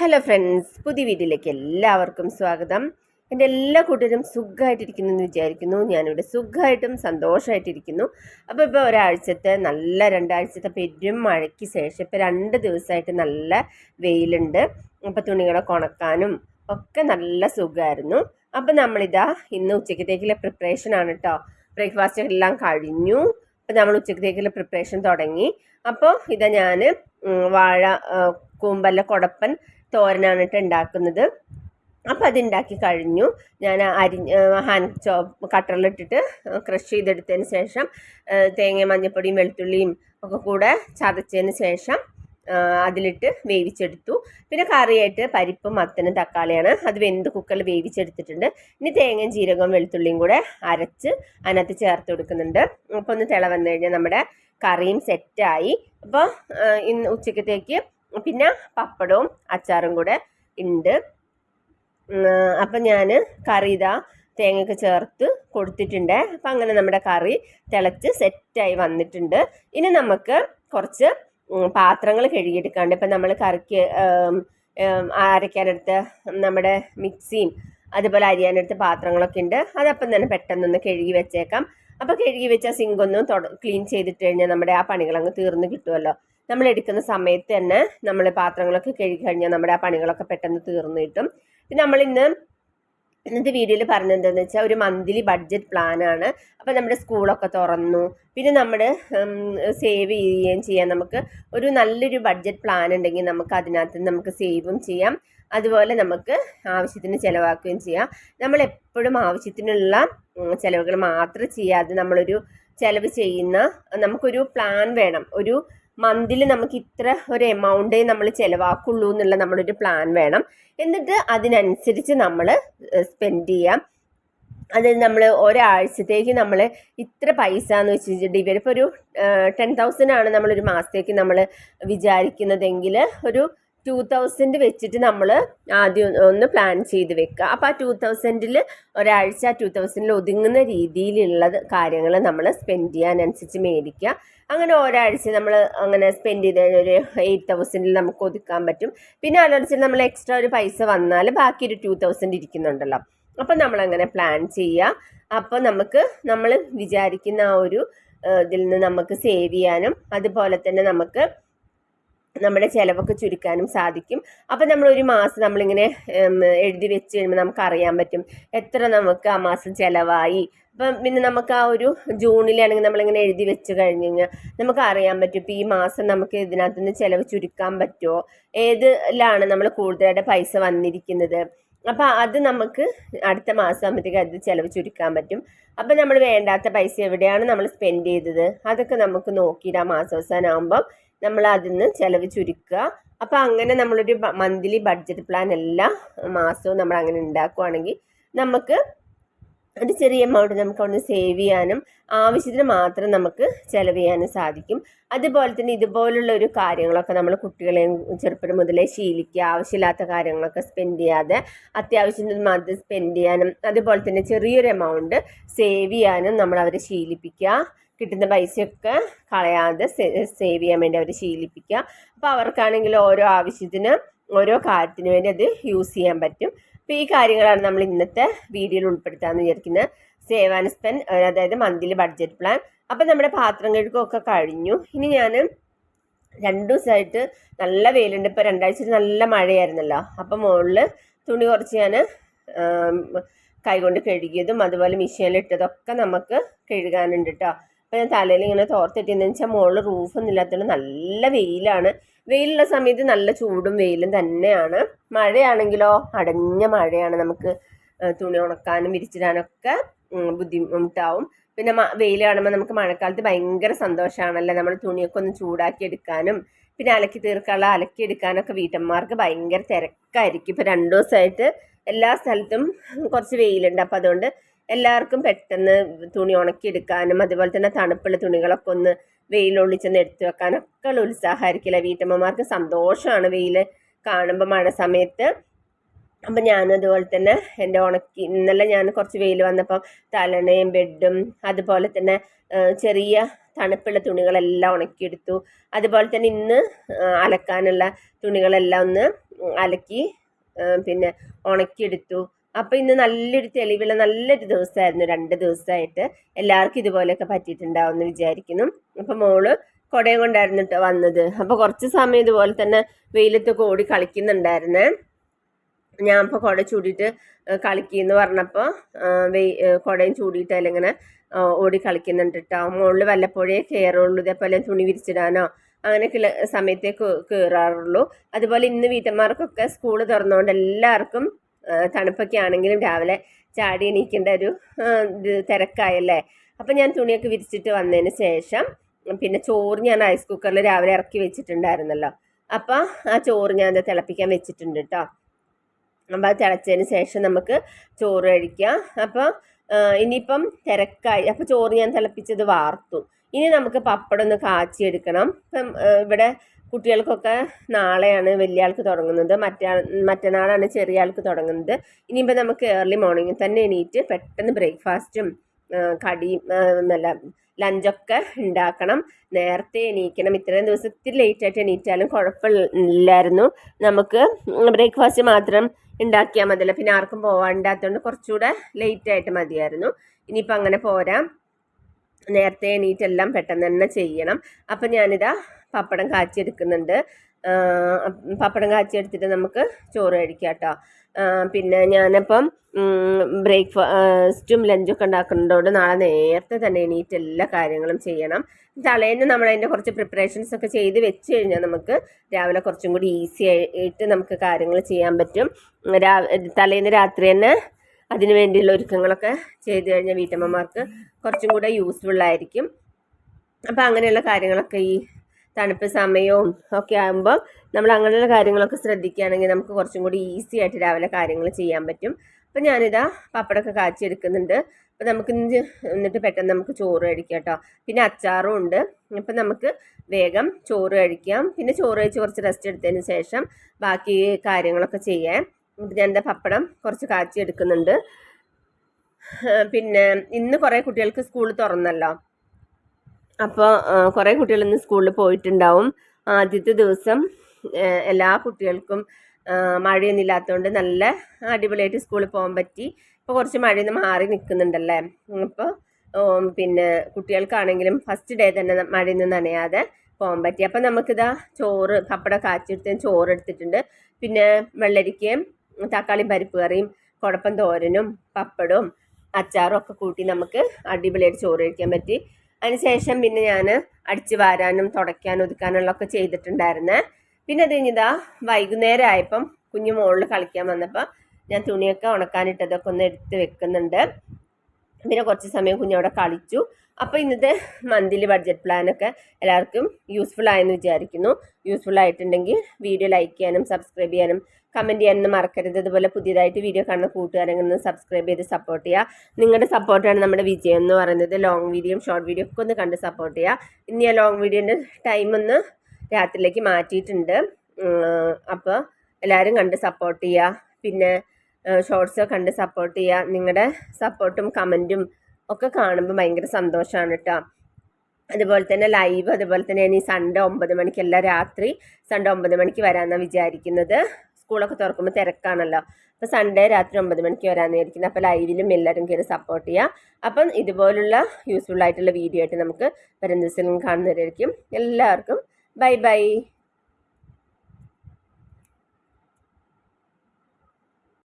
Hello friends പുതിയ വീട്ടിലേക്ക് എല്ലാവർക്കും സ്വാഗതം. എന്റെ എല്ലാ കൂട്ടരും സുഖമായിട്ടിരിക്കുന്നു എന്ന് വിചാരിക്കുന്നു. ഞാനിവിടെ സുഖമായിട്ടും സന്തോഷമായിട്ടിരിക്കുന്നു. അപ്പോൾ ഇപ്പോൾ ഒരാഴ്ചത്തെ നല്ല രണ്ടാഴ്ചത്തെ പെരും മഴയ്ക്ക് ശേഷം ഇപ്പോൾ രണ്ട് ദിവസമായിട്ട് നല്ല വെയിലുണ്ട്. അപ്പോൾ തുണികളൊക്കെ ഉണക്കാനും ഒക്കെ നല്ല സുഖമായിരുന്നു. അപ്പോൾ നമ്മളിതാ ഇന്ന് ഉച്ചക്കത്തേക്കുള്ള പ്രിപ്പറേഷൻ ആണ് കേട്ടോ ബ്രേക്ക്ഫാസ്റ്റ് എല്ലാം കഴിഞ്ഞു. അപ്പോൾ നമ്മൾ ഉച്ചക്കത്തേക്കുള്ള പ്രിപ്പറേഷൻ തുടങ്ങി. അപ്പോൾ ഇതാ ഞാൻ വാഴ കൂമ്പല്ല കുടപ്പൻ തോരനാണ് ഉണ്ടാക്കുന്നത് അപ്പം അതുണ്ടാക്കി കഴിഞ്ഞു. ഞാൻ അരി ഹാൻഡ് ചോ കട്ടറിലിട്ടിട്ട് ക്രഷ് ചെയ്തെടുത്തതിന് ശേഷം തേങ്ങ തേങ്ങയും മഞ്ഞൾപ്പൊടിയും വെളുത്തുള്ളിയും ഒക്കെ കൂടെ ചതച്ചതിന് ശേഷം അതിലിട്ട് വേവിച്ചെടുത്തു. പിന്നെ കറിയായിട്ട് പരിപ്പും മത്തനും തക്കാളിയാണ്. അത് വെന്ത് കുക്കറിൽ വേവിച്ചെടുത്തിട്ടുണ്ട്. ഇനി തേങ്ങയും ജീരകവും വെളുത്തുള്ളിയും കൂടെ അരച്ച് അതിനകത്ത് ചേർത്ത് കൊടുക്കുന്നുണ്ട്. അപ്പോൾ ഒന്ന് തിള വന്നു കഴിഞ്ഞാൽ നമ്മുടെ കറിയും സെറ്റായി അപ്പോൾ ഇന്ന് ഉച്ചക്കത്തേക്ക് പിന്നെ പപ്പടവും അച്ചാറും കൂടെ ഉണ്ട് അപ്പം ഞാൻ കറി ഇതാ തേങ്ങയൊക്കെ ചേർത്ത് കൊടുത്തിട്ടുണ്ട്. അപ്പം അങ്ങനെ നമ്മുടെ കറി തിളച്ച് സെറ്റായി വന്നിട്ടുണ്ട്. ഇനി നമുക്ക് കുറച്ച് പാത്രങ്ങൾ കഴുകിയെടുക്കാണ്ട് ഇപ്പം നമ്മൾ കറിക്ക് അരയ്ക്കാനെടുത്ത് നമ്മുടെ മിക്സിയും അതുപോലെ അരിയാനെടുത്ത് പാത്രങ്ങളൊക്കെ ഉണ്ട് അതപ്പം തന്നെ പെട്ടെന്നൊന്ന് കഴുകി വെച്ചേക്കാം. അപ്പോൾ കഴുകി വെച്ച സിങ്ക് ഒന്ന് ക്ലീൻ ചെയ്തിട്ട് കഴിഞ്ഞാൽ നമ്മുടെ ആ പണികളങ്ങ് തീർന്ന് കിട്ടുമല്ലോ നമ്മൾ എടുക്കുന്ന സമയത്ത് തന്നെ നമ്മൾ പാത്രങ്ങളൊക്കെ കഴുകി കഴിഞ്ഞാൽ നമ്മുടെ ആ പണികളൊക്കെ പെട്ടെന്ന് തീർന്നു കിട്ടും. പിന്നെ നമ്മൾ ഇന്ന് ഇന്നത്തെ വീഡിയോയിൽ പറഞ്ഞത് എന്താണെന്ന് വെച്ചാൽ ഒരു മന്ത്ലി ബഡ്ജറ്റ് പ്ലാനാണ് അപ്പോൾ നമ്മുടെ സ്കൂളൊക്കെ തുറന്നു. പിന്നെ നമ്മൾ സേവ് ചെയ്യുകയും ചെയ്യാം. നമുക്ക് ഒരു നല്ലൊരു ബഡ്ജറ്റ് പ്ലാൻ ഉണ്ടെങ്കിൽ നമുക്ക് അതിനകത്ത് നമുക്ക് സേവും ചെയ്യാം. അതുപോലെ നമുക്ക് ആവശ്യത്തിന് ചിലവാക്കുകയും ചെയ്യാം. നമ്മൾ എപ്പോഴും ആവശ്യത്തിനുള്ള ചിലവുകൾ മാത്രം ചെയ്യാതെ നമ്മളൊരു ചിലവ് ചെയ്യുന്ന നമുക്കൊരു പ്ലാൻ വേണം. ഒരു മന്തിൽ നമുക്ക് ഇത്ര ഒരു എമൗണ്ടേ നമ്മൾ ചിലവാക്കുള്ളൂ എന്നുള്ള നമ്മളൊരു പ്ലാൻ വേണം. എന്നിട്ട് അതിനനുസരിച്ച് നമ്മൾ സ്പെൻഡ് ചെയ്യാം. അത് നമ്മൾ ഒരാഴ്ചത്തേക്ക് നമ്മൾ ഇത്ര പൈസ എന്ന് വെച്ചിട്ടുണ്ടെങ്കിൽ ഇവരിപ്പോൾ ഒരു ടെൻ തൗസൻഡ് ആണ് നമ്മളൊരു മാസത്തേക്ക് നമ്മൾ വിചാരിക്കുന്നതെങ്കിൽ ഒരു ടു തൗസൻഡ് വെച്ചിട്ട് നമ്മൾ ആദ്യം ഒന്ന് പ്ലാൻ ചെയ്ത് വെക്കുക അപ്പോൾ ആ ടു തൗസൻഡിൽ ഒരാഴ്ച ടു തൗസൻഡിൽ ഒതുങ്ങുന്ന രീതിയിലുള്ള കാര്യങ്ങൾ നമ്മൾ സ്പെൻഡ് ചെയ്യാനനുസരിച്ച് മേടിക്കുക അങ്ങനെ ഒരാഴ്ച നമ്മൾ അങ്ങനെ സ്പെൻഡ് ചെയ്ത് ഒരു എയ്റ്റ് തൗസൻഡിൽ നമുക്ക് ഒതുക്കാൻ പറ്റും. പിന്നെ അതനുസരിച്ച് നമ്മൾ എക്സ്ട്രാ ഒരു പൈസ വന്നാൽ ബാക്കി ഒരു ടു തൗസൻഡ് ഇരിക്കുന്നുണ്ടല്ലോ. അപ്പം നമ്മളങ്ങനെ പ്ലാൻ ചെയ്യുക അപ്പോൾ നമുക്ക് നമ്മൾ വിചാരിക്കുന്ന ആ ഒരു ഇതിൽ നിന്ന് നമുക്ക് സേവ് ചെയ്യാനും അതുപോലെ തന്നെ നമുക്ക് നമ്മുടെ ചിലവൊക്കെ ചുരുക്കാനും സാധിക്കും. അപ്പം നമ്മൾ ഒരു മാസം നമ്മളിങ്ങനെ എഴുതി വെച്ച് കഴിയുമ്പോൾ നമുക്ക് അറിയാൻ പറ്റും എത്ര നമുക്ക് ആ മാസം ചിലവായി. അപ്പം പിന്നെ നമുക്ക് ആ ഒരു ജൂണിലാണെങ്കിൽ നമ്മളിങ്ങനെ എഴുതി വെച്ച് കഴിഞ്ഞ് കഴിഞ്ഞാൽ നമുക്ക് അറിയാൻ പറ്റും ഇപ്പം ഈ മാസം നമുക്ക് ഇതിനകത്ത് നിന്ന് ചിലവ് ചുരുക്കാൻ പറ്റുമോ ഏതിലാണ് നമ്മൾ കൂടുതലായിട്ട് പൈസ വന്നിരിക്കുന്നത്? അപ്പം അത് നമുക്ക് അടുത്ത മാസം ആകുമ്പോഴത്തേക്ക് അത് ചിലവ് ചുരുക്കാൻ പറ്റും. അപ്പം നമ്മൾ വേണ്ടാത്ത പൈസ എവിടെയാണ് നമ്മൾ സ്പെൻഡ് ചെയ്തത്? അതൊക്കെ നമുക്ക് നോക്കിയിട്ട് ആ മാസം ആകുമ്പം നമ്മൾ അതിൽ നിന്ന് ചിലവ് ചുരുക്കുക. അപ്പോൾ അങ്ങനെ നമ്മളൊരു മന്ത്ലി ബഡ്ജറ്റ് പ്ലാൻ എല്ലാ മാസവും നമ്മൾ അങ്ങനെ ഉണ്ടാക്കുവാണെങ്കിൽ നമുക്ക് ഒരു ചെറിയ എമൗണ്ട് നമുക്ക് അവിടെ സേവ് ചെയ്യാനും ആവശ്യത്തിന് മാത്രം നമുക്ക് ചിലവ് ചെയ്യാനും സാധിക്കും. അതുപോലെ തന്നെ ഇതുപോലുള്ള ഒരു കാര്യങ്ങളൊക്കെ നമ്മൾ കുട്ടികളെയും ചെറുപ്പം മുതലേ ശീലിക്കുക ആവശ്യമില്ലാത്ത കാര്യങ്ങളൊക്കെ സ്പെൻഡ് ചെയ്യാതെ അത്യാവശ്യത്തിന് മാത്രം സ്പെൻഡ് ചെയ്യാനും അതുപോലെ തന്നെ ചെറിയൊരു എമൗണ്ട് സേവ് ചെയ്യാനും നമ്മൾ അവരെ ശീലിപ്പിക്കുക. കിട്ടുന്ന പൈസയൊക്കെ കളയാതെ സേവ് ചെയ്യാൻ വേണ്ടി അവരെ ശീലിപ്പിക്കുക. അപ്പോൾ അവർക്കാണെങ്കിൽ ഓരോ ആവശ്യത്തിന് ഓരോ കാര്യത്തിന് വേണ്ടി അത് യൂസ് ചെയ്യാൻ പറ്റും. അപ്പോൾ ഈ കാര്യങ്ങളാണ് നമ്മൾ ഇന്നത്തെ വീഡിയോയിൽ ഉൾപ്പെടുത്താമെന്ന് വിചാരിക്കുന്നത് സേവ് ആൻഡ് സ്പെൻഡ് അതായത് മന്ത്ലി ബഡ്ജറ്റ് പ്ലാൻ അപ്പം നമ്മുടെ പാത്രം കഴുകുമൊക്കെ കഴിഞ്ഞു. ഇനി ഞാൻ രണ്ട് ദിവസമായിട്ട് നല്ല വെയിലുണ്ട്. ഇപ്പോൾ രണ്ടാഴ്ച നല്ല മഴയായിരുന്നല്ലോ. അപ്പം മുകളിൽ തുണി കുറച്ച് ഞാൻ കൈകൊണ്ട് കഴുകിയതും അതുപോലെ മെഷീനിലിട്ടതൊക്കെ നമുക്ക് കഴുകാനുണ്ട് കേട്ടോ അപ്പോൾ ഞാൻ തലയിൽ ഇങ്ങനെ തോർത്തിട്ടിന്ന് വെച്ചാൽ മുകളിൽ റൂഫൊന്നും ഇല്ലാത്തതുകൊണ്ട് നല്ല വെയിലാണ്. വെയിലുള്ള സമയത്ത് നല്ല ചൂടും വെയിലും തന്നെയാണ്. മഴയാണെങ്കിലോ അടഞ്ഞ മഴയാണ് നമുക്ക് തുണി ഉണക്കാനും വിരിച്ചിടാനൊക്കെ ബുദ്ധിമുട്ടാവും. പിന്നെ വെയിൽ കാണുമ്പോൾ നമുക്ക് മഴക്കാലത്ത് ഭയങ്കര സന്തോഷമാണല്ലോ നമ്മൾ തുണിയൊക്കെ ഒന്ന് ചൂടാക്കി എടുക്കാനും പിന്നെ അലക്കി തീർക്കാനുള്ള അലക്കി എടുക്കാനൊക്കെ വീട്ടമ്മമാർക്ക് ഭയങ്കര തിരക്കായിരിക്കും. ഇപ്പോൾ രണ്ടു ദിവസമായിട്ട് എല്ലാ സ്ഥലത്തും കുറച്ച് വെയിലുണ്ട്. അപ്പോൾ അതുകൊണ്ട് എല്ലാവർക്കും പെട്ടെന്ന് തുണി ഉണക്കിയെടുക്കാനും അതുപോലെ തന്നെ തണുപ്പുള്ള തുണികളൊക്കെ ഒന്ന് വെയിലൊള്ളിച്ചൊന്ന് എടുത്തു വെക്കാനൊക്കെ ഉള്ള ഉത്സാഹമായിരിക്കില്ല വീട്ടമ്മമാർക്ക് സന്തോഷമാണ് വെയിൽ കാണുമ്പോൾ മഴ സമയത്ത്. അപ്പം ഞാനും അതുപോലെ തന്നെ എന്റെ ഉണക്കി ഇന്നലെ ഞാൻ കുറച്ച് വെയിൽ വന്നപ്പോൾ തലണയും ബെഡും അതുപോലെ തന്നെ ചെറിയ തണുപ്പുള്ള തുണികളെല്ലാം ഉണക്കിയെടുത്തു. അതുപോലെ തന്നെ ഇന്ന് അലക്കാനുള്ള തുണികളെല്ലാം ഒന്ന് അലക്കി പിന്നെ ഉണക്കിയെടുത്തു. അപ്പം ഇന്ന് നല്ലൊരു തെളിവുള്ള നല്ലൊരു ദിവസമായിരുന്നു. രണ്ട് ദിവസമായിട്ട് എല്ലാവർക്കും ഇതുപോലെയൊക്കെ പറ്റിയിട്ടുണ്ടാവും എന്ന് വിചാരിക്കുന്നു. അപ്പം മോൾ കുടയും കൊണ്ടായിരുന്നു വന്നത്. അപ്പോൾ കുറച്ച് സമയം ഇതുപോലെ തന്നെ വെയിലത്തൊക്കെ ഓടി കളിക്കുന്നുണ്ടായിരുന്നേ. ഞാൻ ഇപ്പോൾ കുട ചൂടിയിട്ട് കളിക്കുമെന്ന് പറഞ്ഞപ്പോൾ വെയ് കുടയും ചൂടിയിട്ട് അതിലിങ്ങനെ ഓടി കളിക്കുന്നുണ്ട് കേട്ടോ മുകളിൽ വല്ലപ്പോഴേ കയറുള്ളൂ ഇതേപോലെ തുണി വിരിച്ചിടാനോ അങ്ങനെയൊക്കെ സമയത്തേ കയറാറുള്ളൂ അതുപോലെ ഇന്ന് വീട്ടമ്മമാർക്കൊക്കെ സ്കൂൾ തുറന്നുകൊണ്ട് എല്ലാവർക്കും തണുപ്പൊക്കെ ആണെങ്കിലും രാവിലെ ചാടി എണീക്കേണ്ട ഒരു തിരക്കായല്ലേ? അപ്പം ഞാൻ തുണിയൊക്കെ വിരിച്ചിട്ട് വന്നതിന് ശേഷം പിന്നെ ചോറ് ഞാൻ റൈസ് കുക്കറിൽ രാവിലെ ഇറക്കി വെച്ചിട്ടുണ്ടായിരുന്നല്ലോ. അപ്പോൾ ആ ചോറ് ഞാൻ അത് തിളപ്പിക്കാൻ വെച്ചിട്ടുണ്ട് കേട്ടോ അപ്പോൾ അത് തിളച്ചതിന് ശേഷം നമുക്ക് ചോറ് കഴിക്കാം. അപ്പോൾ ഇനിയിപ്പം തിരക്കായി. അപ്പോൾ ചോറ് ഞാൻ തിളപ്പിച്ചത് വാർത്തു. ഇനി നമുക്ക് പപ്പടം ഒന്ന് കാച്ചിയെടുക്കണം. ഇപ്പം ഇവിടെ കുട്ടികൾക്കൊക്കെ നാളെയാണ് വലിയ ആൾക്ക് തുടങ്ങുന്നത്. മറ്റാ മറ്റന്നാളാണ് ചെറിയ ആൾക്ക് തുടങ്ങുന്നത്. ഇനിയിപ്പോൾ നമുക്ക് ഏർലി മോർണിംഗിൽ തന്നെ എണീറ്റ് പെട്ടെന്ന് ബ്രേക്ക്ഫാസ്റ്റും കടിയും നല്ല ലഞ്ചൊക്കെ ഉണ്ടാക്കണം. നേരത്തെ എണീക്കണം. ഇത്രയും ദിവസത്തിൽ ലേറ്റായിട്ട് എണീറ്റാലും കുഴപ്പമില്ലായിരുന്നു. നമുക്ക് ബ്രേക്ക്ഫാസ്റ്റ് മാത്രം ഉണ്ടാക്കിയാൽ മതിയല്ലോ. പിന്നെ ആർക്കും പോകാണ്ടാത്തതുകൊണ്ട് കുറച്ചുകൂടെ ലേറ്റായിട്ട് മതിയായിരുന്നു. ഇനിയിപ്പോൾ അങ്ങനെ പോരാ. നേരത്തെ എണീറ്റെല്ലാം പെട്ടെന്ന് തന്നെ ചെയ്യണം. അപ്പം ഞാനിതാ പപ്പടം കാച്ചിയെടുക്കുന്നുണ്ട്. പപ്പടം കാച്ചിയെടുത്തിട്ട് നമുക്ക് ചോറ് കഴിക്കാം കേട്ടോ. പിന്നെ ഞാനപ്പം ബ്രേക്ക്ഫാസ്റ്റും ലഞ്ചൊക്കെ ഉണ്ടാക്കുന്നതുകൊണ്ട് നാളെ നേരത്തെ തന്നെ എണീറ്റ് എല്ലാ കാര്യങ്ങളും ചെയ്യണം. തലേന്ന് നമ്മൾ അതിന്റെ കുറച്ച് പ്രിപ്പറേഷൻസ് ഒക്കെ ചെയ്ത് വെച്ച് കഴിഞ്ഞാൽ നമുക്ക് രാവിലെ കുറച്ചും കൂടി ഈസി ആയിട്ട് നമുക്ക് കാര്യങ്ങൾ ചെയ്യാൻ പറ്റും. രാ തലേന്ന് രാത്രി തന്നെ അതിന് വേണ്ടിയുള്ള ഒരുക്കങ്ങളൊക്കെ ചെയ്ത് കഴിഞ്ഞാൽ വീട്ടമ്മമാർക്ക് കുറച്ചും കൂടെ യൂസ്ഫുൾ ആയിരിക്കും. അപ്പോൾ അങ്ങനെയുള്ള കാര്യങ്ങളൊക്കെ ഈ തണുപ്പ് സമയവും ഒക്കെ ആകുമ്പോൾ നമ്മൾ അങ്ങനെയുള്ള കാര്യങ്ങളൊക്കെ ശ്രദ്ധിക്കുകയാണെങ്കിൽ നമുക്ക് കുറച്ചും കൂടി ഈസി ആയിട്ട് രാവിലെ കാര്യങ്ങൾ ചെയ്യാൻ പറ്റും. അപ്പം ഞാനിതാ പപ്പടമൊക്കെ കാച്ചിയെടുക്കുന്നുണ്ട്. അപ്പം നമുക്ക് എന്നിട്ട് പെട്ടെന്ന് നമുക്ക് ചോറ് കഴിക്കാം കേട്ടോ. പിന്നെ അച്ചാറും ഉണ്ട്. അപ്പം നമുക്ക് വേഗം ചോറ് കഴിക്കാം. പിന്നെ ചോറ് കഴിച്ച് കുറച്ച് റെസ്റ്റ് എടുത്തതിന് ശേഷം ബാക്കി കാര്യങ്ങളൊക്കെ ചെയ്യാം. അപ്പം ഞാൻ എന്റെ പപ്പടം കുറച്ച് കാച്ചെടുക്കുന്നുണ്ട് പിന്നെ ഇന്ന് കുറേ കുട്ടികൾക്ക് സ്കൂൾ തുറന്നല്ലോ. അപ്പോൾ കുറേ കുട്ടികൾ ഇന്ന് സ്കൂളിൽ പോയിട്ടുണ്ടാവും. ആദ്യത്തെ ദിവസം എല്ലാ കുട്ടികൾക്കും മഴയൊന്നും ഇല്ലാത്തതുകൊണ്ട് നല്ല അടിപൊളിയായിട്ട് സ്കൂളിൽ പോകാൻ പറ്റി. ഇപ്പോൾ കുറച്ച് മഴയിൽ നിന്ന് മാറി നിൽക്കുന്നുണ്ടല്ലേ അപ്പോൾ പിന്നെ കുട്ടികൾക്കാണെങ്കിലും ഫസ്റ്റ് ഡേ തന്നെ മഴയൊന്നും നനയാതെ പോകാൻ പറ്റി. അപ്പം നമുക്കിതാ ചോറ് പപ്പട കാച്ചെടുത്ത് ചോറ് എടുത്തിട്ടുണ്ട് പിന്നെ വെള്ളരിക്കയും തക്കാളി പരിപ്പ് കറിയും കുഴപ്പം തോരനും പപ്പടവും അച്ചാറും ഒക്കെ കൂട്ടി നമുക്ക് അടിപൊളിയായിട്ട് ചോറ് കഴിക്കാൻ പറ്റി. അതിനുശേഷം പിന്നെ ഞാൻ അടിച്ചു വാരാനും തുടയ്ക്കാനും ഒതുക്കാനുള്ള ഒക്കെ ചെയ്തിട്ടുണ്ടായിരുന്നേ. പിന്നെ അത് കഴിഞ്ഞിതാ വൈകുന്നേരം ആയപ്പം കുഞ്ഞു മുകളിൽ കളിക്കാൻ വന്നപ്പോൾ ഞാൻ തുണിയൊക്കെ ഉണക്കാനിട്ടതൊക്കെ ഒന്ന് എടുത്ത് വെക്കുന്നുണ്ട്. പിന്നെ കുറച്ച് സമയം കുഞ്ഞവിടെ കളിച്ചു. അപ്പോൾ ഇന്നത്തെ മന്ത്ലി ബഡ്ജറ്റ് പ്ലാനൊക്കെ എല്ലാവർക്കും യൂസ്ഫുൾ ആയെന്ന് വിചാരിക്കുന്നു. യൂസ്ഫുൾ ആയിട്ടുണ്ടെങ്കിൽ വീഡിയോ ലൈക്ക് ചെയ്യാനും സബ്സ്ക്രൈബ് ചെയ്യാനും കമന്റ് ചെയ്യാനൊന്നും മറക്കരുത്. അതുപോലെ പുതിയതായിട്ട് വീഡിയോ കാണുന്ന കൂട്ടുകാരെങ്കിൽ സബ്സ്ക്രൈബ് ചെയ്ത് സപ്പോർട്ട് ചെയ്യുക. നിങ്ങളുടെ സപ്പോർട്ടാണ് നമ്മുടെ വിജയം എന്ന് പറയുന്നത്. ലോങ് വീഡിയോയും ഷോർട്ട് വീഡിയോ ഒക്കെ ഒന്ന് കണ്ട് സപ്പോർട്ട് ചെയ്യുക. ഇനി ആ ലോങ് വീഡിയോന്റെ ടൈം ഒന്ന് രാത്രിയിലേക്ക് മാറ്റിയിട്ടുണ്ട്. അപ്പോൾ എല്ലാവരും കണ്ട് സപ്പോർട്ട് ചെയ്യുക. പിന്നെ ഷോർട്സ് കണ്ട് സപ്പോർട്ട് ചെയ്യുക. നിങ്ങളുടെ സപ്പോർട്ടും കമന്റും ഒക്കെ കാണുമ്പോൾ ഭയങ്കര സന്തോഷമാണ് കേട്ടോ അതുപോലെ തന്നെ ലൈവ് അതുപോലെ തന്നെ ഇനി സൺഡേ ഒമ്പത് മണിക്ക് എല്ലാ രാത്രി സൺഡേ ഒമ്പത് മണിക്ക് വരാമെന്നാണ് വിചാരിക്കുന്നത്. സ്കൂളൊക്കെ തുറക്കുമ്പോൾ തിരക്കാണല്ലോ. അപ്പോൾ സൺഡേ രാത്രി ഒമ്പത് മണിക്ക് വരാമെന്ന് വിചാരിക്കുന്നത് അപ്പോൾ ലൈവിലും എല്ലാവരും കയറി സപ്പോർട്ട് ചെയ്യുക അപ്പം ഇതുപോലുള്ള യൂസ്ഫുൾ ആയിട്ടുള്ള വീഡിയോ ആയിട്ട് നമുക്ക് വരും ദിവസം കാണുന്നവരായിരിക്കും. എല്ലാവർക്കും ബൈ ബൈ